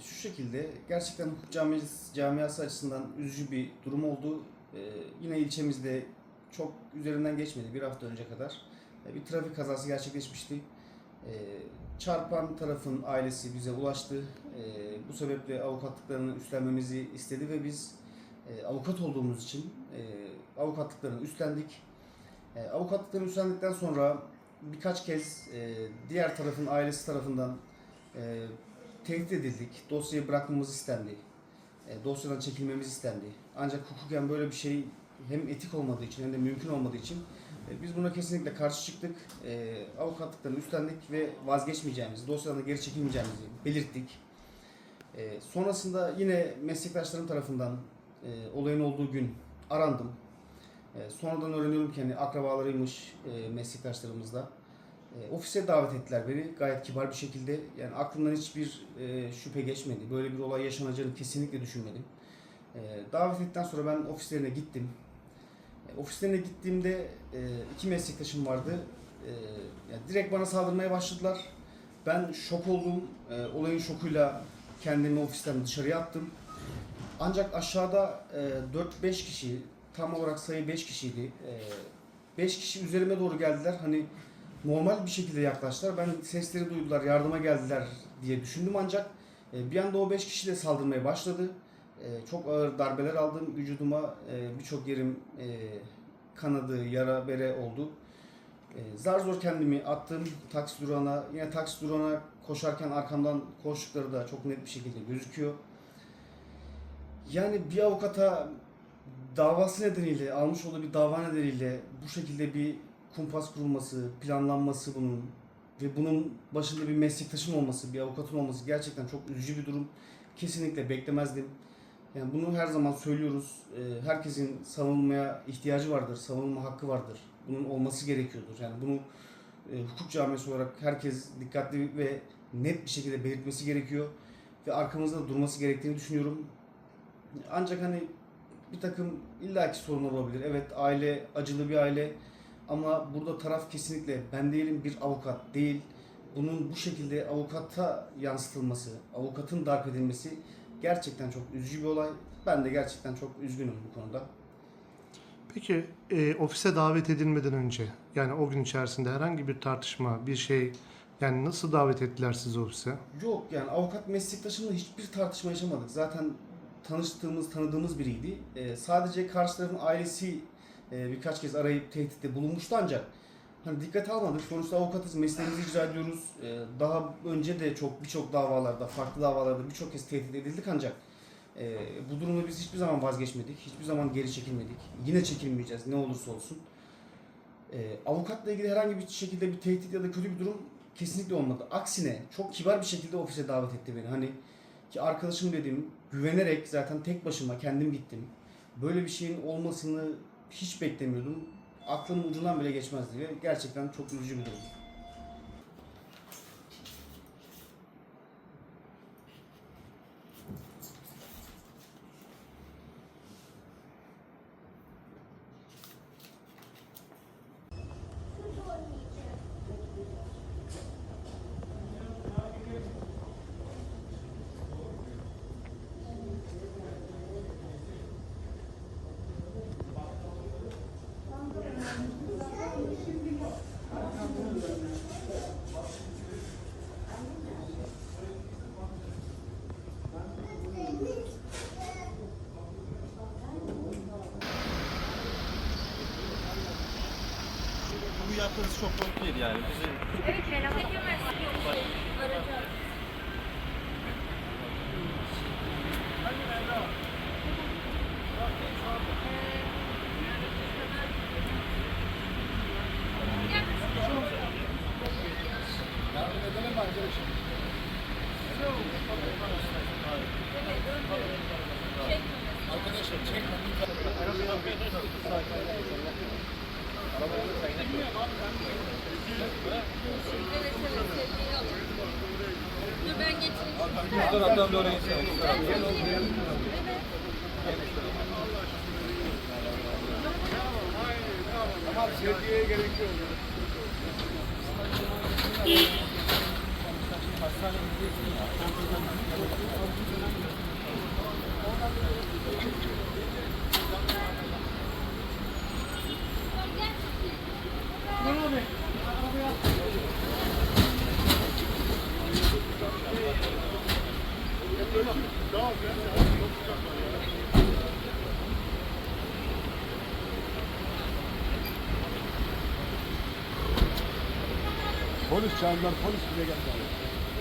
şu şekilde gerçekten hukuk camiası, camiası açısından üzücü bir durum oldu. E, yine ilçemizde çok üzerinden geçmedi bir hafta önce kadar. e, bir trafik kazası gerçekleşmişti. E, çarpan tarafın ailesi bize ulaştı. E, bu sebeple avukatlıklarını üstlenmemizi istedi ve biz e, avukat olduğumuz için e, avukatlıklarını üstlendik. E, avukatlıklarını üstlendikten sonra birkaç kez e, diğer tarafın ailesi tarafından e, tehdit edildik. Dosyayı bırakmamız istendi. E, dosyadan çekilmemiz istendi. Ancak hukuken böyle bir şey hem etik olmadığı için hem de mümkün olmadığı için e, biz buna kesinlikle karşı çıktık. E, avukatlıklarını üstlendik ve vazgeçmeyeceğimizi, dosyadan da geri çekilmeyeceğimizi belirttik. E, sonrasında yine meslektaşlarım tarafından e, olayın olduğu gün arandım. E, sonradan öğreniyorum ki hani akrabalarıymış e, meslektaşlarımızda. E, ofise davet ettiler beni gayet kibar bir şekilde. Yani aklımdan hiçbir e, şüphe geçmedi. Böyle bir olay yaşanacağını kesinlikle düşünmedim. E, davet ettikten sonra ben ofislerine gittim. E, ofislerine gittiğimde e, iki meslektaşım vardı. E, yani direkt bana saldırmaya başladılar. Ben şok oldum. E, olayın şokuyla kendimi ofisten dışarıya attım. Ancak aşağıda e, 4-5 kişi, tam olarak sayı 5 kişiydi. 5 kişi üzerime doğru geldiler. Hani normal bir şekilde yaklaştılar. Ben sesleri duydular, yardıma geldiler diye düşündüm ancak e, bir anda o 5 kişi de saldırmaya başladı. E, Çok ağır darbeler aldım. Vücuduma e, birçok yerim kanadı, yara bere oldu. Zar zor kendimi attım taksi durağına. Yine taksi durağına koşarken arkamdan koştukları da çok net bir şekilde gözüküyor. Yani bir avukata davası nedeniyle, almış olduğu bir dava nedeniyle bu şekilde bir kumpas kurulması, planlanması bunun ve bunun başında bir meslektaşın olması, bir avukatın olması gerçekten çok üzücü bir durum. Kesinlikle beklemezdim. Yani bunu her zaman söylüyoruz. Ee, Herkesin savunmaya ihtiyacı vardır, savunma hakkı vardır. Bunun olması gerekiyordur. Yani bunu e, hukuk camiası olarak herkes dikkatli ve net bir şekilde belirtmesi gerekiyor. Ve arkamızda da durması gerektiğini düşünüyorum. Ancak hani bir takım illaki sorunlar olabilir. Evet aile acılı bir aile ama burada taraf kesinlikle ben değilim bir avukat değil. Bunun bu şekilde avukata yansıtılması, avukatın darp edilmesi gerçekten çok üzücü bir olay. Ben de gerçekten çok üzgünüm bu konuda. Peki e, ofise davet edilmeden önce yani o gün içerisinde herhangi bir tartışma, bir şey yani nasıl davet ettiler sizi ofise? Yok yani avukat meslektaşımla hiçbir tartışma yaşamadık. Zaten tanıştığımız, tanıdığımız biriydi. Ee, sadece karşı tarafın ailesi e, birkaç kez arayıp tehditte bulunmuştu ancak hani dikkate almadık. Sonuçta avukatız, mesleğimizi icra ediyoruz. Ee, daha önce de çok birçok davalarda, farklı davalarda birçok kez tehdit edildik ancak e, bu durumda biz hiçbir zaman vazgeçmedik. Hiçbir zaman geri çekilmedik. Yine çekilmeyeceğiz ne olursa olsun. Ee, avukatla ilgili herhangi bir şekilde bir tehdit ya da kötü bir durum kesinlikle olmadı. Aksine çok kibar bir şekilde ofise davet etti beni. Hani ki arkadaşım dedim güvenerek zaten tek başıma kendim gittim. Böyle bir şeyin olmasını hiç beklemiyordum. Aklımın ucundan bile geçmezdi ve gerçekten çok üzücü bir durum. Yaptığınız çok komik değil yani. Bizi Evet, merhaba. Aracı. Ben getireyim. Bu taraftan doğru insan. Tamam, sevgiye gerek yok. Hastaneye gidiyorsun. Polis çağırdılar, polis bile geldi.